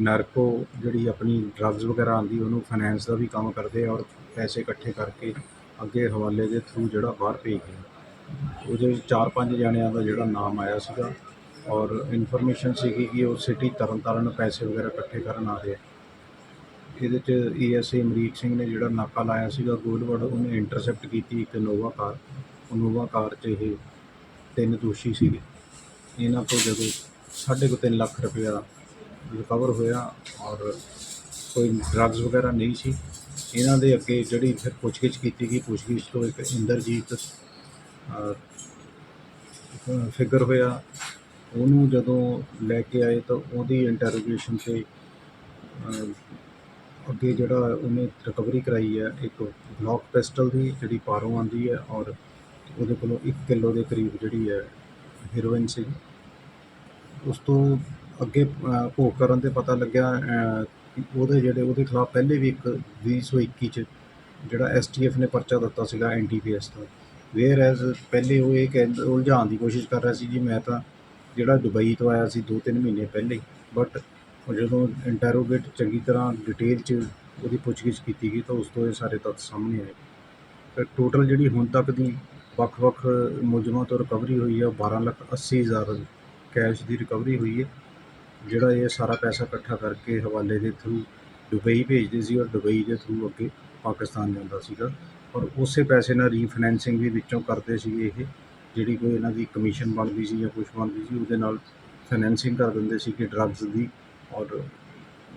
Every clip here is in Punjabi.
ਨਾਰਕੋ ਜਿਹੜੀ ਆਪਣੀ ਡਰੱਗਸ ਵਗੈਰਾ ਆਉਂਦੀ, ਉਹਨੂੰ ਫਾਈਨੈਂਸ ਦਾ ਵੀ ਕੰਮ ਕਰਦੇ ਔਰ ਪੈਸੇ ਇਕੱਠੇ ਕਰਕੇ ਅੱਗੇ ਹਵਾਲੇ ਦੇ ਥਰੂ ਜਿਹੜਾ ਬਾਹਰ ਭੇਜਦੇ ਉਹਦੇ ਵਿੱਚ ਚਾਰ ਪੰਜ ਜਣਿਆਂ ਦਾ ਜਿਹੜਾ ਨਾਮ ਆਇਆ ਸੀਗਾ ਔਰ ਇਨਫੋਰਮੇਸ਼ਨ ਸੀਗੀ ਕਿ ਉਹ ਸਿਟੀ ਤਰਨਤਾਰਨ ਪੈਸੇ ਵਗੈਰਾ ਇਕੱਠੇ ਕਰਨ ਆ ਰਹੇ ਆ। ਇਹਦੇ 'ਚ ਏਐਸਏ ਅਮਰੀਕ ਸਿੰਘ ਨੇ ਜਿਹੜਾ ਨਾਕਾ ਲਾਇਆ ਸੀਗਾ ਗੋਲਵਰਡ ਉਹਨੇ ਇੰਟਰਸੈਪਟ ਕੀਤੀ ਇੱਕ ਨੋਵਾ ਕਾਰ। ਉਹ ਨੋਵਾ ਕਾਰ 'ਚ ਇਹ ਤਿੰਨ ਦੋਸ਼ੀ ਸੀਗੇ। ਇਹਨਾਂ ਤੋਂ ਜਦੋਂ ਸਾਢੇ ਕੁ ਤਿੰਨ ਲੱਖ ਰੁਪਇਆ ਰਿਕਵਰ ਹੋਇਆ ਔਰ ਕੋਈ ਡਰੱਗਸ ਵਗੈਰਾ ਨਹੀਂ ਸੀ। ਇਹਨਾਂ ਦੇ ਅੱਗੇ ਜਿਹੜੀ ਫਿਰ ਪੁੱਛਗਿੱਛ ਕੀਤੀ ਗਈ। ਪੁੱਛਗਿੱਛ ਤੋਂ ਇੱਕ ਇੰਦਰਜੀਤ ਫਿਗਰ ਹੋਇਆ। ਉਹਨੂੰ ਜਦੋਂ ਲੈ ਕੇ ਆਏ ਤਾਂ ਉਹਦੀ ਇੰਟਰੋਗੇਸ਼ਨ ਤੇ ਅੱਗੇ ਜਿਹੜਾ ਉਹਨੇ ਰਿਕਵਰੀ ਕਰਾਈ ਹੈ, ਇੱਕ ਬਲੌਕ ਪਿਸਟਲ ਦੀ ਜਿਹੜੀ ਪਾਰੋਂ ਆਂਦੀ ਹੈ ਔਰ ਉਹਦੇ ਕੋਲੋਂ 1 ਕਿਲੋ ਦੇ ਕਰੀਬ ਜਿਹੜੀ ਹੈ ਹੀਰੋਇਨ ਸੀ। ਉਸ ਤੋਂ ਅੱਗੇ ਅਹ, ਭੋਗ ਕਰਨ ਤੇ ਪਤਾ ਲੱਗਿਆ ਉਹਦੇ ਜਿਹੜੇ ਉਹਦੇ ਖਿਲਾਫ ਪਹਿਲੇ ਵੀ ਇੱਕ 2021 ਚ ਜਿਹੜਾ ਐਸਟੀਐਫ ਨੇ ਪਰਚਾ ਦਿੱਤਾ ਸੀਗਾ ਐਨਟੀਪੀਐਸ ਦਾ। ਵੇਅਰ ਐਜ਼ ਪਹਿਲੇ ਉਹ ਇਹ ਕਹਿ ਉਲਝਾਉਣ ਦੀ ਕੋਸ਼ਿਸ਼ ਕਰ ਰਿਹਾ ਸੀ ਜੀ ਮੈਂ ਤਾਂ ਜਿਹੜਾ ਦੁਬਈ ਤੋਂ ਆਇਆ ਸੀ 2-3 ਮਹੀਨੇ ਪਹਿਲੇ ਬਟ ਜਦੋਂ ਇੰਟਰੋਗੇਟ ਚੰਗੀ ਤਰ੍ਹਾਂ ਡਿਟੇਲ ਚ ਉਹਦੀ ਪੁੱਛਗਿੱਛ ਕੀਤੀ ਗਈ ਤਾਂ ਉਸ ਤੋਂ ਇਹ ਸਾਰੇ ਤੱਥ ਸਾਹਮਣੇ ਆਏ। ਤੇ ਟੋਟਲ ਜਿਹੜੀ ਹੁਣ ਤੱਕ ਦੀ ਵੱਖ-ਵੱਖ ਮੁਲਜ਼ਮਾਂ ਤੋਂ ਰਿਕਵਰੀ ਹੋਈ ਹੈ ਉਹ 12 ਲੱਖ 80 ਹਜ਼ਾਰ ਕੈਸ਼ ਦੀ ਰਿਕਵਰੀ ਹੋਈ ਹੈ ਜਿਹੜਾ ਇਹ ਸਾਰਾ ਪੈਸਾ ਇਕੱਠਾ ਕਰਕੇ ਹਵਾਲੇ ਦੇ ਥਰੂ ਦੁਬਈ ਭੇਜਦੇ ਸੀ ਔਰ ਦੁਬਈ ਦੇ ਥਰੂ ਅੱਗੇ ਪਾਕਿਸਤਾਨ ਜਾਂਦਾ ਸੀਗਾ। ਔਰ ਉਸੇ ਪੈਸੇ ਨਾਲ ਰੀਫਾਈਨੈਂਸਿੰਗ ਵੀ ਵਿੱਚੋਂ ਕਰਦੇ ਸੀ ਇਹ ਜਿਹੜੀ ਕੋਈ ਇਹਨਾਂ ਦੀ ਕਮਿਸ਼ਨ ਬਣਦੀ ਸੀ ਜਾਂ ਕੁਝ ਬਣਦੀ ਸੀ ਉਹਦੇ ਨਾਲ ਫਾਈਨੈਂਸਿੰਗ ਕਰ ਦਿੰਦੇ ਸੀ ਕਿ ਡਰੱਗਸ ਦੀ ਔਰ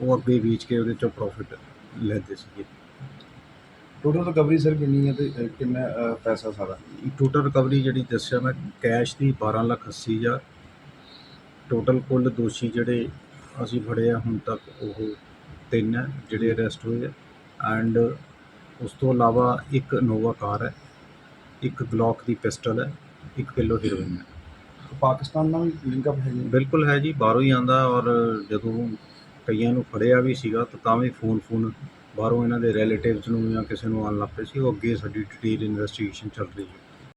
ਉਹ ਅੱਗੇ ਵੇਚ ਕੇ ਉਹਦੇ ਚੋਂ ਪ੍ਰੋਫਿਟ ਲੈਂਦੇ ਸੀਗੇ। ਟੋਟਲ ਰਿਕਵਰੀ ਸਰ ਕਿੰਨੀ ਹੈ ਤੇ ਕਿੰਨਾ ਪੈਸਾ ਸਾਰਾ? ਟੋਟਲ ਰਿਕਵਰੀ ਜਿਹੜੀ ਦੱਸਿਆ ਮੈਂ ਕੈਸ਼ ਦੀ 12 ਲੱਖ 80 ਹਜ਼ਾਰ ਟੋਟਲ ਕੁੱਲ ਦੋਸ਼ੀ ਜਿਹੜੇ ਅਸੀਂ ਫੜੇ ਆ ਹੁਣ ਤੱਕ ਉਹ ਤਿੰਨ ਹੈ ਜਿਹੜੇ ਅਰੈਸਟ ਹੋਏ ਆ। ਐਂਡ ਉਸ ਤੋਂ ਇਲਾਵਾ ਇੱਕ ਨੋਵਾ ਕਾਰ ਹੈ ਇੱਕ ਗਲੌਕ ਦੀ ਪਿਸਟਲ ਹੈ 1 ਕਿਲੋ ਹੀਰੋਇਨ ਹੈ ਪਾਕਿਸਤਾਨ ਨਾਲ ਵੀ ਲਿੰਕ ਅਪ ਹੈ ਜੀ ਬਿਲਕੁਲ ਹੈ ਜੀ ਬਾਹਰੋਂ ਹੀ ਆਂਦਾ ਔਰ ਜਦੋਂ ਕਈਆਂ ਨੂੰ ਫੜਿਆ ਵੀ ਸੀਗਾ ਤਾਂ ਤਾਂ ਵੀ ਫੋਨ ਫੋਨ ਬਾਹਰੋਂ ਇਹਨਾਂ ਦੇ ਰਿਲੇਟਿਵਸ ਨੂੰ ਜਾਂ ਕਿਸੇ ਨੂੰ ਆਉਣ ਲੱਗ ਪਏ ਸੀ ਉਹ ਅੱਗੇ ਸਾਡੀ ਡਿਟੇਲ ਇਨਵੈਸਟੀਗੇਸ਼ਨ ਚੱਲ ਰਹੀ ਹੈ।